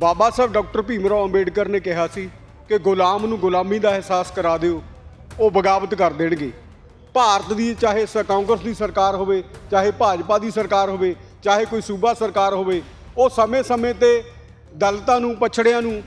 ਬਾਬਾ ਸਾਹਿਬ doctor Bhimrao Ambedkar ਨੇ ਕਿਹਾ ਸੀ ਕਿ ਗੁਲਾਮ ਨੂੰ ਗੁਲਾਮੀ ਦਾ ਅਹਿਸਾਸ ਕਰਾ ਦਿਓ, ਉਹ ਬਗਾਵਤ ਕਰ ਦੇਣਗੇ। ਭਾਰਤ ਦੀ, ਚਾਹੇ ਸ, ਕਾਂਗਰਸ ਦੀ ਸਰਕਾਰ ਹੋਵੇ, ਚਾਹੇ ਭਾਜਪਾ ਦੀ ਸਰਕਾਰ ਹੋਵੇ, ਚਾਹੇ ਕੋਈ ਸੂਬਾ ਸਰਕਾਰ ਹੋਵੇ, ਉਹ ਸਮੇਂ-ਸਮੇਂ ਤੇ ਦਲਤਾਂ ਨੂੰ, ਪਛੜਿਆਂ ਨੂੰ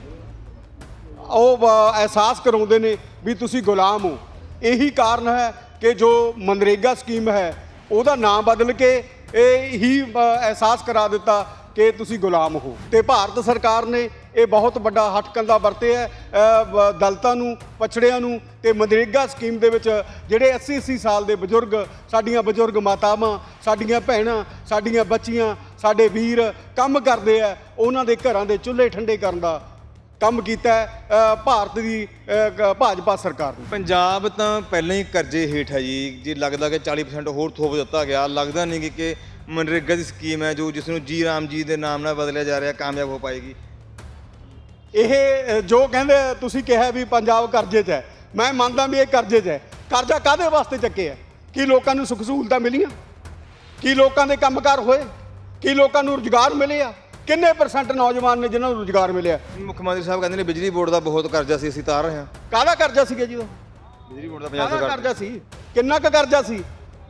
ਉਹ ਅਹਿਸਾਸ ਕਰਾਉਂਦੇ ਨੇ ਵੀ ਤੁਸੀਂ ਗੁਲਾਮ ਹੋ। ਇਹੀ ਕਾਰਨ ਹੈ ਕਿ ਜੋ ਮਨਰੇਗਾ ਸਕੀਮ ਹੈ, ਉਹਦਾ ਨਾਮ ਬਦਲ ਕੇ ਇਹ ਹੀ ਅਹਿਸਾਸ ਕਰਾ ਦਿੱਤਾ ਕਿ ਤੁਸੀਂ ਗੁਲਾਮ ਹੋ। ਤੇ ਭਾਰਤ ਸਰਕਾਰ ਨੇ ਇਹ ਬਹੁਤ ਵੱਡਾ ਹਟਕੰਦਾ ਵਰਤੇ ਹੈ। ਅ, ਨੂੰ ਪਛੜਿਆਂ ਨੂੰ ਤੇ ਮਨਰੇਗਾ ਸਕੀਮ ਦੇ ਵਿੱਚ ਜਿਹੜੇ 80 80 ਸਾਲ ਦੇ ਬਜ਼ੁਰਗ ਸਾਡੀਆਂ ਬਜ਼ੁਰਗ ਮਾਤਾਵਾਂ ਸਾਡੀਆਂ ਭੈਣਾਂ ਸਾਡੀਆਂ ਬੱਚੀਆਂ ਸਾਡੇ ਵੀਰ ਕੰਮ ਕਰਦੇ ਆ ਉਹਨਾਂ ਦੇ ਘਰਾਂ ਦੇ ਚੁੱਲ੍ਹੇ ਠੰਡੇ ਕਰਨ ਦਾ ਕੰਮ ਕੀਤਾ ਭਾਰਤ ਦੀ ਭਾਜਪਾ ਸਰਕਾਰ ਨੇ। ਪੰਜਾਬ ਤਾਂ ਪਹਿਲਾਂ ਹੀ ਕਰਜ਼ੇ ਹੇਠ ਹੈ ਜੀ। ਜੇ ਲੱਗਦਾ ਕਿ 40% ਹੋਰ ਥੋਪ ਦਿੱਤਾ ਗਿਆ ਲੱਗਦਾ ਨਹੀਂ ਕਿ ਮਨਰੇਗਾ ਦੀ ਸਕੀਮ ਹੈ ਜੋ ਜਿਸ ਨੂੰ ਜੀ ਰਾਮ ਜੀ ਦੇ ਨਾਮ ਨਾਲ ਬਦਲਿਆ ਜਾ ਰਿਹਾ ਕਾਮਯਾਬ ਹੋ ਪਾਏਗੀ। ਇਹ ਅ, ਜੋ ਕਹਿੰਦੇ ਤੁਸੀਂ ਕਿਹਾ ਵੀ ਪੰਜਾਬ ਕਰਜ਼ੇ 'ਚ ਹੈ। ਮੈਂ ਮੰਨਦਾ ਵੀ ਇਹ ਕਰਜ਼ੇ 'ਚ ਹੈ। ਕਰਜ਼ਾ ਕਾਦੇ ਵਾਸਤੇ ਚੱਕਿਆ ਕੀ ਲੋਕਾਂ ਨੂੰ ਸੁੱਖ ਸਹੂਲਤਾਂ ਮਿਲੀਆਂ? ਕੀ ਲੋਕਾਂ ਦੇ ਕੰਮਕਾਰ ਹੋਏ? ਕੀ ਲੋਕਾਂ ਨੂੰ ਰੁਜ਼ਗਾਰ ਮਿਲਿਆ ਕਿੰਨੇ ਪਰਸੈਂਟ ਨੌਜਵਾਨ ਨੇ ਜਿਨ੍ਹਾਂ ਨੂੰ ਰੁਜ਼ਗਾਰ ਮਿਲਿਆ? ਮੁੱਖ ਮੰਤਰੀ ਸਾਹਿਬ ਕਹਿੰਦੇ ਨੇ ਬਿਜਲੀ ਬੋਰਡ ਦਾ ਬਹੁਤ ਕਰਜ਼ਾ ਸੀ ਅਸੀਂ ਤਾਰ ਰਹੇ ਹਾਂ। ਕਾਹਦਾ ਕਰਜ਼ਾ ਸੀਗਾ ਜੀ ਉਹ? ਬਿਜਲੀ ਬੋਰਡ ਦਾ 50 ਕਾਹਦਾ ਕਰਜ਼ਾ। ਕਰਜ਼ਾ ਸੀ? ਕਿੰਨਾ ਕੁ ਕਰਜ਼ਾ ਸੀ?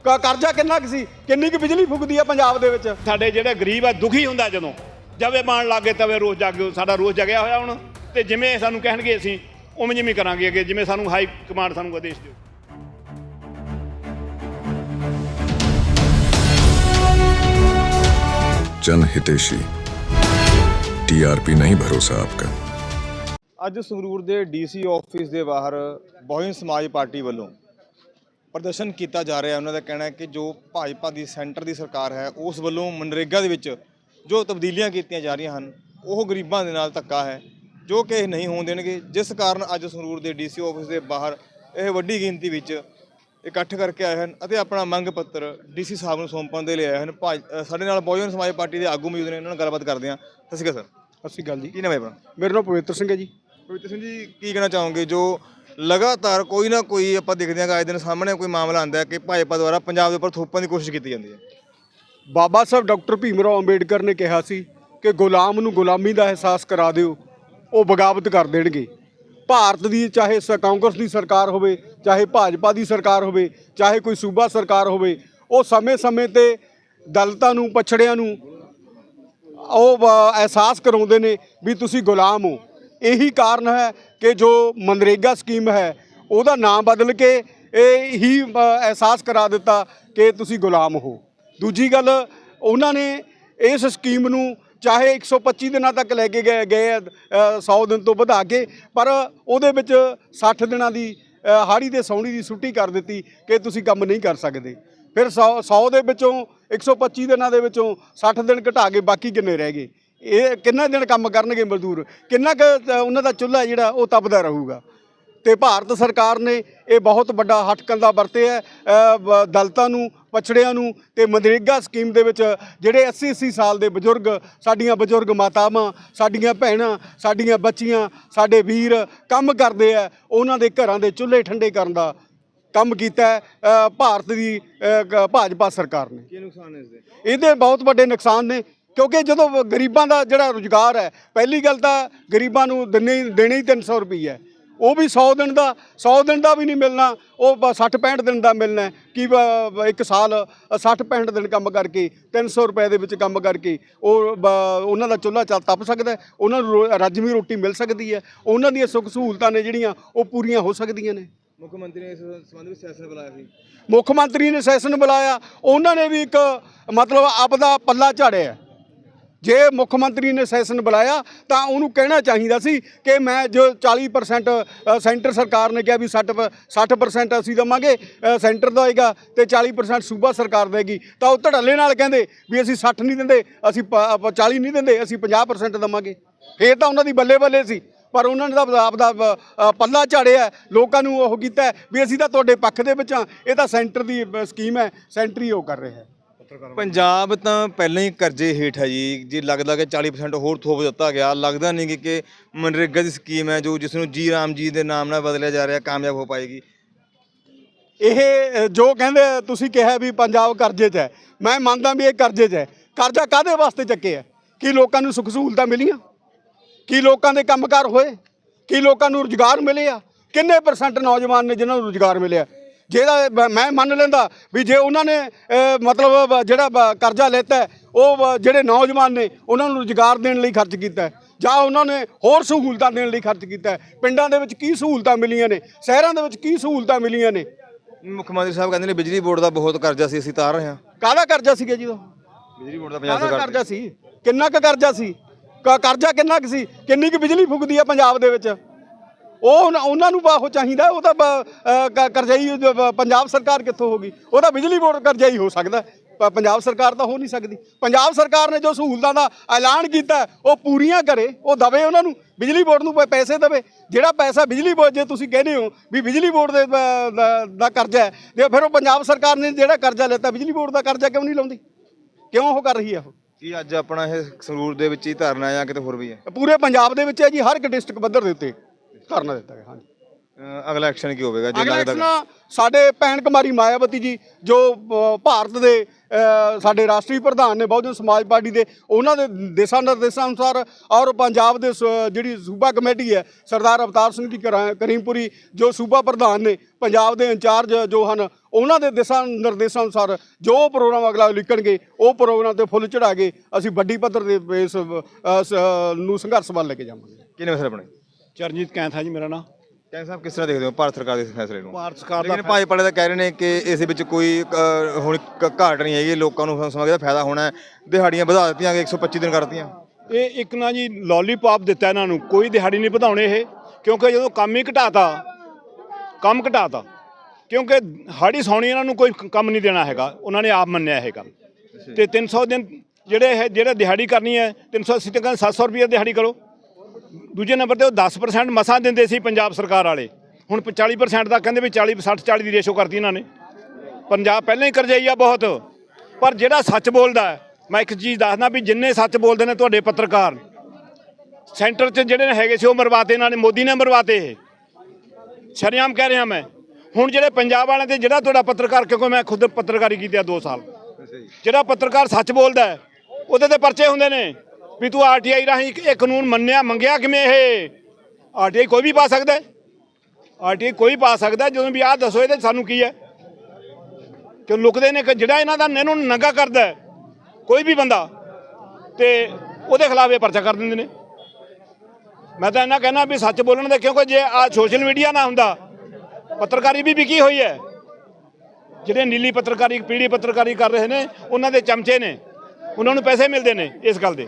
ਕਰਜ਼ਾ ਕਿੰਨਾ ਕੁ ਸੀ? ਕਿੰਨੀ ਕੁ ਬਿਜਲੀ ਫੁਕਦੀ ਆ ਪੰਜਾਬ ਦੇ ਵਿੱਚ? ਸਾਡੇ ਜਿਹੜੇ ਗਰੀਬ ਆ ਦੁਖੀ ਹੁੰਦਾ ਜਦੋਂ। ਜਵੇ ਮਾਣ ਲੱਗੇ ਤਵੇ ਰੋਜ਼ ਜਾਗ ਸਾਡਾ ਰੋਜ਼ ਜਗਿਆ ਹੋਇਆ ਹੁਣ। ਤੇ ਜਿਵੇਂ ਸਾਨੂੰ ਕਹਿਣਗੇ ਅਸੀਂ ਉਵੇਂ ਜਿਵੇਂ ਕਰਾਂਗੇ ਅੱਗੇ ਜਿਵੇਂ ਸਾਨੂੰ ਹਾਈ ਕਮਾਂਡ ਸਾਨੂੰ ਆਦੇਸ਼ ਦਿਓ। ਜਨ ਹਿਤੇਸ਼ੀ টিআরপি ਨਹੀਂ ਭਰੋਸਾ ਆਪਕਾ। ਅੱਜ ਸੰਗਰੂਰ ਦੇ ਡੀਸੀ ਆਫਿਸ ਦੇ ਬਾਹਰ ਬਹੁਜਨ ਸਮਾਜ ਪਾਰਟੀ ਵੱਲੋਂ ਪ੍ਰਦਰਸ਼ਨ ਕੀਤਾ ਜਾ ਰਿਹਾ ਉਹਨਾਂ ਦਾ ਕਹਿਣਾ ਹੈ ਕਿ ਜੋ ਭਾਜਪਾ ਦੀ ਸੈਂਟਰ ਦੀ ਸਰਕਾਰ ਹੈ ਉਸ ਵੱਲੋਂ ਮਨਰੇਗਾ ਦੇ ਵਿੱਚ ਜੋ ਤਬਦੀਲੀਆਂ ਕੀਤੀਆਂ ਜਾ ਰਹੀਆਂ ਹਨ ਉਹ ਗਰੀਬਾਂ ਦੇ ਨਾਲ ਧੱਕਾ ਹੈ ਜੋ ਕਿ ਨਹੀਂ ਹੋਣ ਦੇਣਗੇ। ਜਿਸ ਕਾਰਨ ਅੱਜ ਸੰਗਰੂਰ ਦੇ ਡੀਸੀ ਆਫਿਸ ਦੇ ਬਾਹਰ ਇਹ ਵੱਡੀ ਗਿਣਤੀ ਵਿੱਚ ਇਕੱਠ ਕਰਕੇ ਆਏ ਹਨ ਅਤੇ ਆਪਣਾ ਮੰਗ ਪੱਤਰ ਡੀਸੀ ਸਾਹਿਬ ਨੂੰ ਸੌਂਪਣ ਦੇ ਲਈ ਆਏ ਹਨ। ਸਾਡੇ ਨਾਲ ਬਹੁਜਨ ਸਮਾਜ ਪਾਰਟੀ ਦੇ ਆਗੂ ਮੌਜੂਦ ਨੇ ਇਹਨਾਂ ਨਾਲ ਗੱਲਬਾਤ ਕਰਦੇ ਹਾਂ। ਸਤਿ ਸ਼੍ਰੀ ਅਕਾਲ ਸਰ। ਅਸੀਂ ਗੱਲ ਜੀ। ਕੀ ਨਾਮ ਹੈ ਆਪਣਾ? ਮੇਰਾ ਨਾਮ ਪਵਿੱਤਰ ਸਿੰਘ ਹੈ ਜੀ। ਪਵਿੱਤਰ ਸਿੰਘ ਜੀ ਕੀ ਕਹਿਣਾ ਚਾਹੋਗੇ? ਜੋ ਲਗਾਤਾਰ ਕੋਈ ਨਾ ਕੋਈ ਆਪਾਂ ਦੇਖਦੇ ਹਾਂ ਕਿ ਅੱਜ ਦਿਨ ਸਾਹਮਣੇ ਕੋਈ ਮਾਮਲਾ ਆਉਂਦਾ ਕਿ ਭਾਜਪਾ ਦੁਆਰਾ ਪੰਜਾਬ ਦੇ ਉੱਪਰ ਥੋਪਣ ਦੀ ਕੋਸ਼ਿਸ਼ ਕੀਤੀ ਜਾਂਦੀ ਹੈ। ਬਾਬਾ ਸਾਹਿਬ ਡਾਕਟਰ ਭੀਮ ਰਾਓ ਅੰਬੇਡਕਰ ਨੇ ਕਿਹਾ ਸੀ ਕਿ ਗੁਲਾਮ ਨੂੰ ਗੁਲਾਮੀ ਦਾ ਅਹਿਸਾਸ ਕਰਾ ਦਿਓ, ਉਹ ਬਗਾਵਤ ਕਰ ਦੇਣਗੇ। ਭਾਰਤ ਦੀ ਚਾਹੇ ਸ, ਕਾਂਗਰਸ ਦੀ ਸਰਕਾਰ ਹੋਵੇ, ਚਾਹੇ ਭਾਜਪਾ ਦੀ ਸਰਕਾਰ ਹੋਵੇ, ਚਾਹੇ ਕੋਈ ਸੂਬਾ ਸਰਕਾਰ ਹੋਵੇ, ਉਹ ਸਮੇਂ-ਸਮੇਂ ਤੇ ਦਲਤਾਂ ਨੂੰ, ਪਛੜਿਆਂ ਨੂੰ ਉਹ ਅਹਿਸਾਸ ਕਰਾਉਂਦੇ ਨੇ ਵੀ ਤੁਸੀਂ ਗੁਲਾਮ ਹੋ। ਇਹੀ ਕਾਰਨ ਹੈ ਕਿ ਜੋ ਮਨਰੇਗਾ ਸਕੀਮ ਹੈ, ਉਹਦਾ ਨਾਮ ਬਦਲ ਕੇ ਇਹ ਹੀ ਅਹਿਸਾਸ ਕਰਾ ਦਿੱਤਾ ਕਿ ਤੁਸੀਂ ਗੁਲਾਮ ਹੋ। ਦੂਜੀ ਗੱਲ, ਉਹਨਾਂ ਨੇ ਇਸ ਸਕੀਮ ਨੂੰ ਚਾਹੇ 125 ਦਿਨਾਂ ਤੱਕ ਲੈ ਕੇ ਗਏ ਗਏ 100 ਦਿਨ ਤੋਂ ਵਧਾ ਕੇ, ਪਰ ਉਹਦੇ ਵਿੱਚ 60 ਦਿਨਾਂ ਦੀ ਹਾੜੀ ਦੇ ਸੌਣੀ ਦੀ ਛੁੱਟੀ ਕਰ ਦਿੱਤੀ ਕਿ ਤੁਸੀਂ ਕੰਮ ਨਹੀਂ ਕਰ ਸਕਦੇ। ਫਿਰ 100 100 ਦੇ ਵਿੱਚੋਂ 125 ਦਿਨਾਂ ਦੇ ਵਿੱਚੋਂ 60 ਦਿਨ ਘਟਾ ਕੇ ਬਾਕੀ ਕਿੰਨੇ ਰਹਿ ਗਏ? ਇਹ ਕਿੰਨਾ ਦਿਨ ਕੰਮ ਕਰਨਗੇ ਮਜ਼ਦੂਰ? ਕਿੰਨਾ ਕੁ ਉਹਨਾਂ ਦਾ ਚੁੱਲ੍ਹਾ ਜਿਹੜਾ ਉਹ ਤਪਦਾ ਰਹੂਗਾ? ਤੇ ਭਾਰਤ ਸਰਕਾਰ ਨੇ ਇਹ ਬਹੁਤ ਵੱਡਾ ਹਟਕੰਦਾ ਵਰਤੇ ਹੈ ਅ, ਬ- ਦਲਿਤਾਂ ਨੂੰ ਪਛੜਿਆਂ ਨੂੰ ਤੇ ਮਨਰੇਗਾ ਸਕੀਮ ਦੇ ਵਿੱਚ ਜਿਹੜੇ 80 80 ਸਾਲ ਦੇ ਬਜ਼ੁਰਗ ਸਾਡੀਆਂ ਬਜ਼ੁਰਗ ਮਾਤਾਵਾਂ ਸਾਡੀਆਂ ਭੈਣਾਂ ਸਾਡੀਆਂ ਬੱਚੀਆਂ ਸਾਡੇ ਵੀਰ ਕੰਮ ਕਰਦੇ ਆ ਉਹਨਾਂ ਦੇ ਘਰਾਂ ਦੇ ਚੁੱਲ੍ਹੇ ਠੰਡੇ ਕਰਨ ਦਾ ਕੰਮ ਕੀਤਾ ਭਾਰਤ ਦੀ ਭਾਜਪਾ ਸਰਕਾਰ ਨੇ। ਕੀ ਨੁਕਸਾਨ ਇਸ ਦੇ? ਇਹਦੇ ਬਹੁਤ ਵੱਡੇ ਨੁਕਸਾਨ ਨੇ। ਕਿਉਂਕਿ ਜਦੋਂ ਗਰੀਬਾਂ ਦਾ ਜਿਹੜਾ ਰੁਜ਼ਗਾਰ ਹੈ ਪਹਿਲੀ ਗੱਲ ਤਾਂ ਗਰੀਬਾਂ ਨੂੰ ਦਿਨੇ ਹੀ- ਦੇਣੇ ਹੀ 300 ਰੁਪਈਆ ਹੈ। ਉਹ ਵੀ 100 ਦਿਨ ਦਾ 100 ਦਿਨ ਦਾ ਵੀ ਨਹੀਂ ਮਿਲਣਾ ਉਹ 60 65 ਦਿਨ ਦਾ ਮਿਲਣਾ। ਕਿ ਇੱਕ ਸਾਲ 60 65 ਦਿਨ ਕੰਮ ਕਰਕੇ 300 ਰੁਪਏ ਦੇ ਵਿੱਚ ਕੰਮ ਕਰਕੇ ਉਹ ਉਹਨਾਂ ਦਾ ਚੁੱਲ੍ਹਾ ਚੱਲ ਤਪ ਸਕਦਾ ਉਹਨਾਂ ਨੂੰ ਰੋ- ਰੱਜਵੀਂ ਰੋਟੀ ਮਿਲ ਸਕਦੀ ਹੈ। ਉਹਨਾਂ ਦੀਆਂ ਸੁੱਖ ਸਹੂਲਤਾਂ ਨੇ ਜਿਹੜੀਆਂ ਉਹ ਪੂਰੀਆਂ ਹੋ ਸਕਦੀਆਂ ਨੇ। ਮੁੱਖ ਮੰਤਰੀ ਨੇ ਇਸ ਸੰਬੰਧ ਵਿੱਚ ਸੈਸ਼ਨ ਬੁਲਾਇਆ ਸੀ। ਮੁੱਖ ਮੰਤਰੀ ਨੇ ਸੈਸ਼ਨ ਬੁਲਾਇਆ ਉਹਨਾਂ ਨੇ ਵੀ ਇੱਕ ਮਤਲਬ ਆਪਦਾ ਪੱਲਾ ਝਾੜਿਆ ਜੇ ਮੁੱਖ ਮੰਤਰੀ ਨੇ ਸੈਸ਼ਨ ਬੁਲਾਇਆ ਤਾਂ ਉਹਨੂੰ ਕਹਿਣਾ ਚਾਹੀਦਾ ਸੀ ਕਿ ਮੈਂ ਜੋ 40% ਸੈਂਟਰ ਸਰਕਾਰ ਨੇ ਕਿਹਾ ਵੀ 60 ਪ- 60% ਅਸੀਂ ਦਵਾਂਗੇ ਸੈਂਟਰ ਦਾ ਹੋਏਗਾ ਤੇ 40% ਸੂਬਾ ਸਰਕਾਰ ਦੇਗੀ ਤਾਂ ਉਹ ਧੜੱਲੇ ਨਾਲ ਕਹਿੰਦੇ ਵੀ ਅਸੀਂ 60 ਨਹੀਂ ਦਿੰਦੇ, ਅਸੀਂ ਪ- ਆਪਾਂ 40 ਨਹੀਂ ਦਿੰਦੇ, ਅਸੀਂ 50% ਦਵਾਂਗੇ। ਫੇਰ ਤਾਂ ਉਹਨਾਂ ਦੀ ਬੱਲੇ ਬੱਲੇ ਸੀ, ਪਰ ਉਹਨਾਂ ਨੇ ਤਾਂ ਆਪ ਦਾ ਪੱਲਾ ਝਾੜਿਆ, ਲੋਕਾਂ ਨੂੰ ਉਹ ਕੀਤਾ ਵੀ ਅਸੀਂ ਤਾਂ ਤੁਹਾਡੇ ਪੱਖ ਦੇ ਵਿੱਚ ਹਾਂ, ਇਹ ਤਾਂ ਸੈਂਟਰ ਦੀ ਸਕੀਮ ਹੈ, ਸੈਂਟਰ ਹੀ ਉਹ ਕਰ ਰਿਹਾ ਹੈ। ਪੰਜਾਬ ਤਾਂ ਪਹਿਲਾਂ ਹੀ ਕਰਜ਼ੇ ਹੇਠ ਹੈ ਜੀ ਜੇ ਲੱਗਦਾ ਕਿ 40% ਹੋਰ ਥੋਪ ਦਿੱਤਾ ਗਿਆ ਲੱਗਦਾ ਨਹੀਂ ਕਿ- ਕਿ ਮਨਰੇਗਾ ਦੀ ਸਕੀਮ ਹੈ ਜੋ ਜਿਸ ਨੂੰ ਜੀ ਰਾਮ ਜੀ ਦੇ ਨਾਮ ਨਾਲ ਬਦਲਿਆ ਜਾ ਰਿਹਾ ਕਾਮਯਾਬ ਹੋ ਪਾਏਗੀ। ਇਹ ਜੋ ਕਹਿੰਦੇ ਤੁਸੀਂ ਕਿਹਾ ਵੀ ਪੰਜਾਬ ਕਰਜ਼ੇ 'ਚ ਹੈ ਮੈਂ ਮੰਨਦਾ ਵੀ ਇਹ ਕਰਜ਼ੇ 'ਚ ਹੈ। ਕਰਜ਼ਾ ਕਾਦੇ ਵਾਸਤੇ ਚੱਕਿਆ ਕੀ ਲੋਕਾਂ ਨੂੰ ਸੁੱਖ ਸਹੂਲਤਾਂ ਮਿਲੀਆਂ? ਕੀ ਲੋਕਾਂ ਦੇ ਕੰਮਕਾਰ ਹੋਏ? ਕੀ ਲੋਕਾਂ ਨੂੰ ਰੁਜ਼ਗਾਰ ਮਿਲੇ ਆ ਕਿੰਨੇ ਪਰਸੈਂਟ ਨੌਜਵਾਨ ਨੇ ਜਿਨ੍ਹਾਂ ਨੂੰ ਰੁਜ਼ਗਾਰ ਮਿਲਿਆ? ਜਿਹੜਾ ਬ- ਮੈਂ ਮੰਨ ਲੈਂਦਾ ਵੀ ਜੇ ਉਹਨਾਂ ਨੇ ਅ, ਮਤਲਬ ਬ- ਜਿਹੜਾ ਬ- ਕਰਜ਼ਾ ਲੈਤਾ ਹੈ, ਉਹ ਬ- ਜਿਹੜੇ ਨੌਜਵਾਨ ਨੇ ਉਹਨਾਂ ਨੂੰ ਰੁਜ਼ਗਾਰ ਦੇਣ ਲਈ ਖਰਚ ਕੀਤਾ ਹੈ, ਜਾਂ ਉਹਨਾਂ ਨੇ ਹੋਰ ਸਹੂਲਤਾਂ ਦੇਣ ਲਈ ਖਰਚ ਕੀਤਾ ਹੈ। ਪਿੰਡਾਂ ਦੇ ਵਿੱਚ ਕੀ ਸਹੂਲਤਾਂ ਮਿਲੀਆਂ ਨੇ? ਸ਼ਹਿਰਾਂ ਦੇ ਵਿੱਚ ਕੀ ਸਹੂਲਤਾਂ ਮਿਲੀਆਂ ਨੇ? ਮੁੱਖ ਮੰਤਰੀ ਸਾਹਿਬ ਕਹਿੰਦੇ ਨੇ ਬਿਜਲੀ ਬੋਰਡ ਦਾ ਬਹੁਤ ਕਰਜ਼ਾ ਸੀ ਅਸੀਂ ਤਾਰ ਰਹੇ ਹਾਂ। ਕਾਹਦਾ ਕਰਜ਼ਾ ਸੀਗਾ ਜੀ ਉਹ? ਬਿਜਲੀ ਬੋਰਡ ਦਾ ਕਾਹਦਾ ਕਰਜ਼ਾ ਸੀ? ਕਿੰਨਾ ਕੁ ਕਰਜ਼ਾ ਸੀ? ਕ- ਕਰਜ਼ਾ ਕਿੰਨਾ ਕੁ ਸੀ? ਕਿੰਨੀ ਕੁ ਬਿਜਲੀ ਫੁੱਕਦੀ ਆ ਪੰਜਾਬ ਦੇ ਵਿੱਚ? ਉਹ ਉਹਨਾਂ- ਉਹਨਾਂ ਨੂੰ ਬਾਹੋ ਚਾਹੀਦਾ ਉਹ ਤਾਂ ਬ- ਅ, ਕ- ਕਰਜ਼ਾਈ ਜੋ ਬ- ਪੰਜਾਬ ਸਰਕਾਰ ਕਿੱਥੋਂ ਹੋਗੀ ਉਹ ਤਾਂ ਬਿਜਲੀ ਬੋਰਡ ਕਰਜ਼ਾਈ ਹੋ ਸਕਦਾ ਪ- ਪੰਜਾਬ ਸਰਕਾਰ ਤਾਂ ਹੋ ਨਹੀਂ ਸਕਦੀ। ਪੰਜਾਬ ਸਰਕਾਰ ਨੇ ਜੋ ਸਹੂਲਤਾਂ ਦਾ ਐਲਾਨ ਕੀਤਾ ਹੈ, ਉਹ ਪੂਰੀਆਂ ਕਰੇ ਉਹ ਦਵੇ ਉਹਨਾਂ ਨੂੰ ਬਿਜਲੀ ਬੋਰਡ ਨੂੰ ਪ- ਪੈਸੇ ਦਵੇ। ਜਿਹੜਾ ਪੈਸਾ ਬਿਜਲੀ ਬੋਰਡ ਜੇ ਤੁਸੀਂ ਕਹਿੰਦੇ ਹੋ ਵੀ ਬਿਜਲੀ ਬੋਰਡ ਦੇ ਬ- ਦਾ- ਦਾ ਕਰਜ਼ਾ ਹੈ ਤੇ ਫਿਰ ਉਹ ਪੰਜਾਬ ਸਰਕਾਰ ਨੇ ਜਿਹੜਾ ਕਰਜ਼ਾ ਲੈਤਾ ਬਿਜਲੀ ਬੋਰਡ ਦਾ ਕਰਜ਼ਾ ਕਿਉਂ ਨਹੀਂ ਲਾਉਂਦੀ? ਕਿਉਂ ਉਹ ਕਰ ਰਹੀ ਹੈ ਉਹ? ਕੀ ਅੱਜ ਆਪਣਾ ਇਹ ਸੰਗਰੂਰ ਦੇ ਵਿੱਚ ਹੀ ਧਰਨਾ ਜਾਂ ਕਿਤੇ ਹੋਰ ਵੀ ਹੈ? ਪੂਰੇ ਪੰਜਾਬ ਦੇ ਵਿੱਚ ਹੈ ਜੀ ਹਰ ਇੱਕ ਡਿਸਟ੍ਰਿਕਟ ਪੱਧਰ ਦੇ ਉੱਤੇ। ਧਰਨਾ ਦਿੱਤਾ ਗਿਆ ਹਾਂਜੀ। ਅਹ ਅਗਲਾ ਐਕਸ਼ਨ ਕੀ ਹੋਵੇਗਾ? ਜੇ ਅਗਲਾ ਲੱਗਦਾ ਐਕਸ਼ਨ ਸਾਡੇ ਭੈਣ ਕੁਮਾਰੀ ਮਾਇਆਵਤੀ ਜੀ ਜੋ ਅ, ਭਾਰਤ ਦੇ ਅ, ਸਾਡੇ ਰਾਸ਼ਟਰੀ ਪ੍ਰਧਾਨ ਨੇ ਬਹੁਜਨ ਸਮਾਜ ਪਾਰਟੀ ਦੇ ਉਹਨਾਂ ਦੇ ਦਿਸ਼ਾ ਨਿਰਦੇਸ਼ਾਂ ਅਨੁਸਾਰ ਔਰ ਪੰਜਾਬ ਦੇ ਸ- ਜਿਹੜੀ ਸੂਬਾ ਕਮੇਟੀ ਹੈ ਸਰਦਾਰ ਅਵਤਾਰ ਸਿੰਘ ਜੀ ਕਰਾ- ਕਰੀਮਪੁਰੀ ਜੋ ਸੂਬਾ ਪ੍ਰਧਾਨ ਨੇ ਪੰਜਾਬ ਦੇ ਇੰਚਾਰਜ ਜੋ ਹਨ ਉਹਨਾਂ ਦੇ ਦਿਸ਼ਾ ਨਿਰਦੇਸ਼ਾਂ ਅਨੁਸਾਰ ਜੋ ਪ੍ਰੋਗਰਾਮ ਅਗਲਾ ਲਿਖਣਗੇ ਉਹ ਪ੍ਰੋਗਰਾਮ ਤੇ ਫੁੱਲ ਚੜਾ ਕੇ ਅਸੀਂ ਵੱਡੀ ਪੱਧਰ ਦੇ ਇਸ ਅ, ਸ- ਨੂੰ ਸੰਘਰਸ਼ ਵੱਲ ਲੈ ਕੇ ਜਾਵਾਂਗੇ। ਕਿਹਨੇ ਮਸਲੇ ਬਣੇ ਚਰਨਜੀਤ ਕੈਂਥ ਹੈ ਜੀ ਮੇਰਾ ਨਾਂ ਕਹਿੰਦੇ ਸਾਹਿਬ ਕਿਸ ਤਰ੍ਹਾਂ ਦੇਖਦੇ ਹੋ? ਭਾਰਤ ਸਰਕਾਰ ਦੇ ਇਸ ਫੈਸਲੇ ਨੂੰ? ਭਾਰਤ ਸਰਕਾਰ ਦਾ ਲੇਕਿਨ ਭਾਜਪਾ ਤਾਂ ਕਹਿ ਰਹੇ ਨੇ ਕਿ ਇਸ ਦੇ ਵਿੱਚ ਕੋਈ ਹੁਣ ਕ- ਘਾਟ ਨਹੀਂ ਹੈਗੀ ਲੋਕਾਂ ਨੂੰ ਸਮਾਂ ਦਾ ਫਾਇਦਾ ਹੋਣਾ ਹੈ। ਦਿਹਾੜੀਆਂ ਵਧਾ ਦਿੱਤੀਆਂ ਗਈਆਂ 125 ਦਿਨ ਕਰਤੀਆਂ ਇਹ ਇੱਕ ਨਾ ਜੀ ਲੋਲੀਪੌਪ ਦਿੱਤਾ ਇਹਨਾਂ ਨੂੰ ਕੋਈ ਦਿਹਾੜੀ ਨਹੀਂ ਵਧਾਉਣੇ ਇਹ ਕਿਉਂਕਿ ਜਦੋਂ ਕੰਮ ਹੀ ਘਟਾਤਾ ਕੰਮ ਘਟਾਤਾ ਕਿਉਂਕਿ ਹਾੜੀ ਸੌਣੀ ਇਹਨਾਂ ਨੂੰ ਕੋਈ ਕੰਮ ਨਹੀਂ ਦੇਣਾ ਹੈਗਾ ਉਹਨਾਂ ਨੇ ਆਪ ਮੰਨਿਆ ਇਹ ਕੰਮ। ਤੇ 300 ਦਿਨ ਜਿਹੜੇ ਇਹ ਜਿਹੜੇ ਦਿਹਾੜੀ ਕਰਨੀ ਹੈ 380 ਤੇ ਕਹਿੰਦੇ 700 ਰੁਪਏ ਦਿਹਾੜੀ ਕਰੋ। ਦੂਜੇ ਨੰਬਰ ਤੇ ਉਹ 10% ਮਸਾਂ ਦਿੰਦੇ ਸੀ ਪੰਜਾਬ ਸਰਕਾਰ ਵਾਲੇ। ਹੁਣ 40% ਦਾ ਕਹਿੰਦੇ ਵੀ 40 60 40 ਦੀ ਰੇਸ਼ੋ ਕਰਤੀ ਇਹਨਾਂ ਨੇ। ਪੰਜਾਬ ਪਹਿਲਾਂ ਹੀ ਕਰਜਾਈ ਆ ਬਹੁਤ। ਪਰ ਜਿਹੜਾ ਸੱਚ ਬੋਲਦਾ ਮੈਂ ਇੱਕ ਚੀਜ਼ ਦੱਸਦਾ ਵੀ ਜਿੰਨੇ ਸੱਚ ਬੋਲਦੇ ਨੇ ਤੁਹਾਡੇ ਪੱਤਰਕਾਰ ਸੈਂਟਰ 'ਚ ਜਿਹੜੇ ਹੈਗੇ ਸੀ, ਉਹ ਮਰਵਾਤੇ ਇਹਨਾਂ ਨੇ, ਮੋਦੀ ਨੇ ਮਰਵਾਤੇ ਇਹ। ਸ਼ਰਿਆਮ ਕਹਿ ਰਿਹਾ ਮੈਂ। ਹੁਣ ਜਿਹੜੇ ਪੰਜਾਬ ਵਾਲਿਆਂ ਤੇ ਜਿਹੜਾ ਤੁਹਾਡਾ ਪੱਤਰਕਾਰ, ਕਿਉਂਕਿ ਮੈਂ ਖੁਦ ਪੱਤਰਕਾਰੀ ਕੀਤੀ ਆ 2 ਸਾਲ। ਜਿਹੜਾ ਪੱਤਰਕਾਰ ਸੱਚ ਬੋਲਦਾ ਉਹਦੇ ਤੇ ਪਰਚੇ ਹੁੰਦੇ ਨੇ। ਵੀ ਤੂੰ ਆਰਟੀਆਈ ਰਾਹੀਂ ਇਹ ਕਾਨੂੰਨ ਮੰਨਿਆ, ਮੰਗਿਆ ਕਿਵੇਂ ਇਹ? ਆਰਟੀਆਈ ਕੋਈ ਵੀ ਪਾ ਸਕਦਾ ਹੈ। ਆਰਟੀਆਈ ਕੋਈ ਪਾ ਸਕਦਾ ਜਦੋਂ ਵੀ ਆਹ ਦੱਸੋ ਇਹਦੇ 'ਚ ਸਾਨੂੰ ਕੀ ਹੈ। ਕਿ ਲੁਕਦੇ ਨੇ ਕਿ ਜਿਹੜਾ ਇਹਨਾਂ ਦਾ ਇਹਨਾਂ ਨੰਗਾ ਕਰਦਾ ਕੋਈ ਵੀ ਬੰਦਾ, ਤੇ ਉਹਦੇ ਖਿਲਾਫ ਇਹ ਪਰਚਾ ਕਰ ਦਿੰਦੇ ਨੇ। ਮੈਂ ਤਾਂ ਇਹਨਾਂ ਕਹਿਣਾ ਵੀ ਸੱਚ ਬੋਲਣ ਦੇ, ਕਿਉਂਕਿ ਜੇ ਆ ਸੋਸ਼ਲ ਮੀਡੀਆ ਨਾ ਹੁੰਦਾ, ਪੱਤਰਕਾਰੀ ਵੀ ਵਿਕੀ ਹੋਈ ਹੈ। ਜਿਹੜੇ ਨੀਲੀ ਪੱਤਰਕਾਰੀ ਪੀੜੀ ਪੱਤਰਕਾਰੀ ਕਰ ਰਹੇ ਨੇ, ਉਹਨਾਂ ਦੇ ਚਮਚੇ ਨੇ, ਉਹਨਾਂ ਨੂੰ ਪੈਸੇ ਮਿਲਦੇ ਨੇ ਇਸ ਗੱਲ ਦੇ।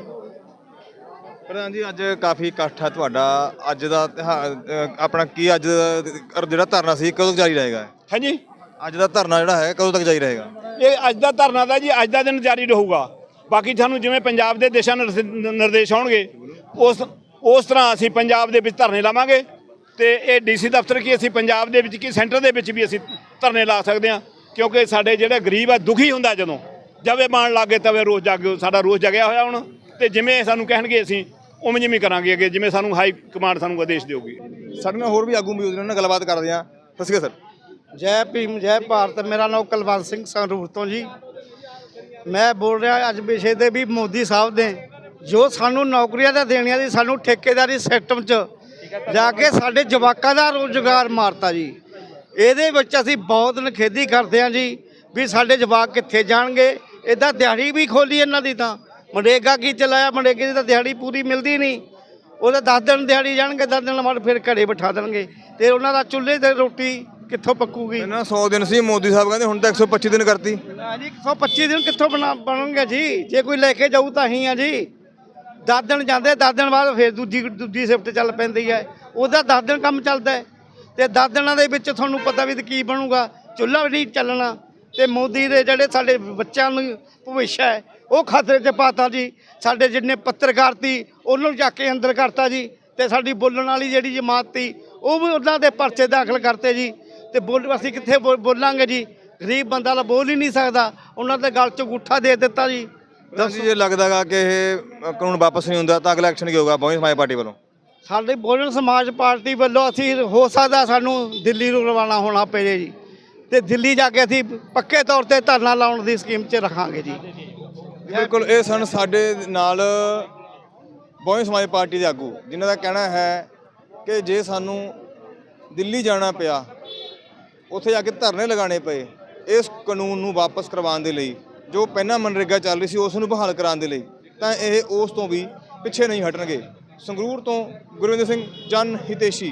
ਪ੍ਰਧਾਨ ਜੀ ਅੱਜ ਕਾਫੀ ਇਕੱਠ ਹੈ ਤੁਹਾਡਾ। ਅੱਜ ਦਾ ਤਿਉਹਾਰ, ਆਪਣਾ ਕੀ ਅੱਜ ਦਾ ਜਿਹੜਾ ਧਰਨਾ ਸੀ ਕਦੋਂ ਤੱਕ ਜਾਰੀ ਰਹੇਗਾ? ਹਾਂਜੀ। ਅੱਜ ਦਾ ਧਰਨਾ ਜਿਹੜਾ ਹੈ ਕਦੋਂ ਤੱਕ ਜਾਰੀ ਰਹੇਗਾ? ਇਹ ਅੱਜ ਦਾ ਧਰਨਾ ਦਾ ਜੀ ਅੱਜ ਦਾ ਦਿਨ ਜਾਰੀ ਰਹੂਗਾ। ਬਾਕੀ ਸਾਨੂੰ ਜਿਵੇਂ ਪੰਜਾਬ ਦੇ ਦਿਸ਼ਾ ਨਿਰਦੇ- ਨਿਰਦੇਸ਼ ਆਉਣਗੇ ਉਸ ਉਸ ਤਰ੍ਹਾਂ ਅਸੀਂ ਪੰਜਾਬ ਦੇ ਵਿੱਚ ਧਰਨੇ ਲਾਵਾਂਗੇ ਤੇ ਇਹ ਡੀਸੀ ਦਫ਼ਤਰ ਕੀ ਅਸੀਂ ਪੰਜਾਬ ਦੇ ਵਿੱਚ ਕੀ ਸੈਂਟਰ ਦੇ ਵਿੱਚ ਵੀ ਅਸੀਂ ਧਰਨੇ ਲਾ ਸਕਦੇ ਹਾਂ। ਕਿਉਂਕਿ ਸਾਡੇ ਜਿਹੜੇ ਗਰੀਬ ਆ ਦੁਖੀ ਹੁੰਦਾ ਜਦੋਂ। ਜਵੇ ਬਾਣ ਲੱਗੇ ਤਵੇ ਰੋਜ਼ ਜਾਗੋ ਸਾਡਾ ਰੋਜ਼ ਜਗਿਆ ਹੋਇਆ ਹੁਣ। ਤੇ ਜਿਵੇਂ ਸਾਨੂੰ ਕਹਿਣਗੇ ਅਸੀਂ ਉਵੇਂ ਜਿਵੇਂ ਕਰਾਂਗੇ ਅੱਗੇ ਜਿਵੇਂ ਸਾਨੂੰ ਹਾਈ ਕਮਾਂਡ ਸਾਨੂੰ ਆਦੇਸ਼ ਦਿਓਗੀ ਸਾਡੇ ਨਾਲ ਹੋਰ ਵੀ ਆਗੂ ਮੌਜੂਦ ਨੇ ਉਹਨਾਂ ਨਾਲ ਗੱਲਬਾਤ ਕਰਦੇ ਹਾਂ। ਸਤਿ ਸ਼੍ਰੀ ਅਕਾਲ ਸਰ। ਜੈ ਭੀਮ ਜੈ ਭਾਰਤ। ਮੇਰਾ ਨਾਮ ਕੁਲਵੰਤ ਸਿੰਘ ਸੰਗਰੂਰ ਤੋਂ ਜੀ। ਮੈਂ ਬੋਲ ਰਿਹਾ ਅੱਜ ਵਿਸ਼ੇ ਤੇ ਵੀ ਮੋਦੀ ਸਾਹਿਬ ਨੇ ਜੋ ਸਾਨੂੰ ਨੌਕਰੀਆਂ ਤਾਂ ਦੇਣੀਆਂ ਸੀ ਸਾਨੂੰ ਠੇਕੇਦਾਰੀ ਸਿਸਟਮ 'ਚ ਜਾ ਕੇ ਸਾਡੇ ਜਵਾਕਾਂ ਦਾ ਰੋਜ਼ਗਾਰ ਮਾਰਤਾ ਜੀ। ਇਹਦੇ ਵਿੱਚ ਅਸੀਂ ਬਹੁਤ ਨਖੇਦੀ ਕਰਦੇ ਹਾਂ ਜੀ ਵੀ ਸਾਡੇ ਜਵਾਕ ਕਿੱਥੇ ਜਾਣਗੇ ਇਦਾਂ ਦਿਹਾੜੀ ਵੀ ਖੋਲੀ ਇਹਨਾਂ ਦੀ ਤਾਂ। ਮਨਰੇਗਾ ਕੀ ਚਲਾਇਆ? ਮਨਰੇਗੇ ਦੀ ਤਾਂ ਦਿਹਾੜੀ ਪੂਰੀ ਮਿਲਦੀ ਨਹੀਂ। ਉਹਦੇ 10 ਦਿਨ ਦਿਹਾੜੀ ਜਾਣਗੇ 10 ਦਿਨ ਬਾਅਦ ਫਿਰ ਘਰੇ ਬਿਠਾ ਦੇਣਗੇ। ਤੇ ਉਹਨਾਂ ਦਾ ਚੁੱਲ੍ਹੇ ਤੇ ਰੋਟੀ ਕਿੱਥੋਂ ਪੱਕੂਗੀ? ਇਹਨਾਂ 100 ਦਿਨ ਸੀ ਮੋਦੀ ਸਾਹਿਬ ਕਹਿੰਦੇ ਹੁਣ ਤਾਂ 125 ਦਿਨ ਕਰਤੀ। ਜੀ 125 ਦਿਨ ਕਿੱਥੋਂ ਬਣਾ ਬਣਨਗੇ ਜੀ? ਜੇ ਕੋਈ ਲੈ ਕੇ ਜਾਊ ਤਾਂ ਹੀ ਆ ਜੀ। 10 ਦਿਨ ਜਾਂਦੇ 10 ਦਿਨ ਬਾਅਦ ਫਿਰ ਦੂਜੀ ਦੂਜੀ ਸ਼ਿਫਟ ਚੱਲ ਪੈਂਦੀ ਹੈ। ਉਹਦਾ 10 ਦਿਨ ਕੰਮ ਚੱਲਦਾ ਤੇ 10 ਦਿਨਾਂ ਦੇ ਵਿੱਚ ਤੁਹਾਨੂੰ ਪਤਾ ਵੀ ਕੀ ਬਣੂਗਾ। ਚੁੱਲ੍ਹਾ ਵੀ ਨਹੀਂ ਚੱਲਣਾ। ਤੇ ਮੋਦੀ ਦੇ ਜਿਹੜੇ ਸਾਡੇ ਬੱਚਿਆਂ ਨੂੰ ਭਵਿੱਖ ਹੈ ਉਹ ਖਤਰੇ 'ਚ ਪਾਤਾ ਜੀ। ਸਾਡੇ ਜਿੰਨੇ ਪੱਤਰਕਾਰ ਸੀ ਉਹਨਾਂ ਨੂੰ ਚੱਕ ਕੇ ਅੰਦਰ ਕਰਤਾ ਜੀ। ਤੇ ਸਾਡੀ ਬੋਲਣ ਵਾਲੀ ਜਿਹੜੀ ਜਮਾਤ ਸੀ ਉਹ ਵੀ ਉਹਨਾਂ ਦੇ ਪਰਚੇ ਦਾਖਲ ਕਰਤੇ ਜੀ। ਤੇ ਬੋਲ ਅਸੀਂ ਕਿੱਥੇ ਬੋਲਾਂਗੇ ਜੀ? ਗਰੀਬ ਬੰਦਾ ਤਾਂ ਬੋਲ ਹੀ ਨਹੀਂ ਸਕਦਾ। ਉਹਨਾਂ ਦੇ ਗਲ 'ਚ ਗੁੱਠਾ ਦੇ ਦਿੱਤਾ ਜੀ। ਦੱਸੋ ਜੇ ਲੱਗਦਾਗਾ ਕਿ ਇਹ ਕਾਨੂੰਨ ਵਾਪਸ ਨਹੀਂ ਹੁੰਦਾ ਤਾਂ ਅਗਲਾ ਐਕਸ਼ਨ ਕੀ ਹੋਊਗਾ? ਬਹੁਜਨ ਸਮਾਜ ਪਾਰਟੀ ਵੱਲੋਂ? ਸਾਡੇ ਬਹੁਜਨ ਸਮਾਜ ਪਾਰਟੀ ਵੱਲੋਂ ਅਸੀਂ ਹੋ ਸਕਦਾ ਸਾਨੂੰ ਦਿੱਲੀ ਨੂੰ ਰਵਾਨਾ ਹੋਣਾ ਪਵੇ ਜੀ। ਤੇ ਦਿੱਲੀ ਜਾ ਕੇ ਅਸੀਂ ਪੱਕੇ ਤੌਰ ਤੇ ਧਰਨਾ ਲਾਉਣ ਦੀ ਸਕੀਮ 'ਚ ਰੱਖਾਂਗੇ ਜੀ। ਬਿਲਕੁਲ, ਇਹ ਸਨ ਸਾਡੇ ਨਾਲ ਬਹੁਜਨ ਸਮਾਜ ਪਾਰਟੀ ਦੇ ਆਗੂ, ਜਿਨ੍ਹਾਂ ਦਾ ਕਹਿਣਾ ਹੈ ਕਿ ਜੇ ਸਾਨੂੰ ਦਿੱਲੀ ਜਾਣਾ ਪਿਆ, ਉੱਥੇ ਜਾ ਕੇ ਧਰਨੇ ਲਗਾਉਣੇ ਪਏ, ਇਸ ਕਾਨੂੰਨ ਨੂੰ ਵਾਪਸ ਕਰਵਾਉਣ ਦੇ ਲਈ, ਜੋ ਪਹਿਲਾਂ ਮਨਰੇਗਾ ਚੱਲ ਰਹੀ ਸੀ, ਉਸ ਨੂੰ ਬਹਾਲ ਕਰਾਉਣ ਦੇ ਲਈ, ਤਾਂ ਇਹ ਉਸ ਤੋਂ ਵੀ ਪਿੱਛੇ ਨਹੀਂ ਹਟਣਗੇ। ਸੰਗਰੂਰ ਤੋਂ ਗੁਰਵਿੰਦਰ ਸਿੰਘ, ਜਨ ਹਿਤੇਸ਼ੀ।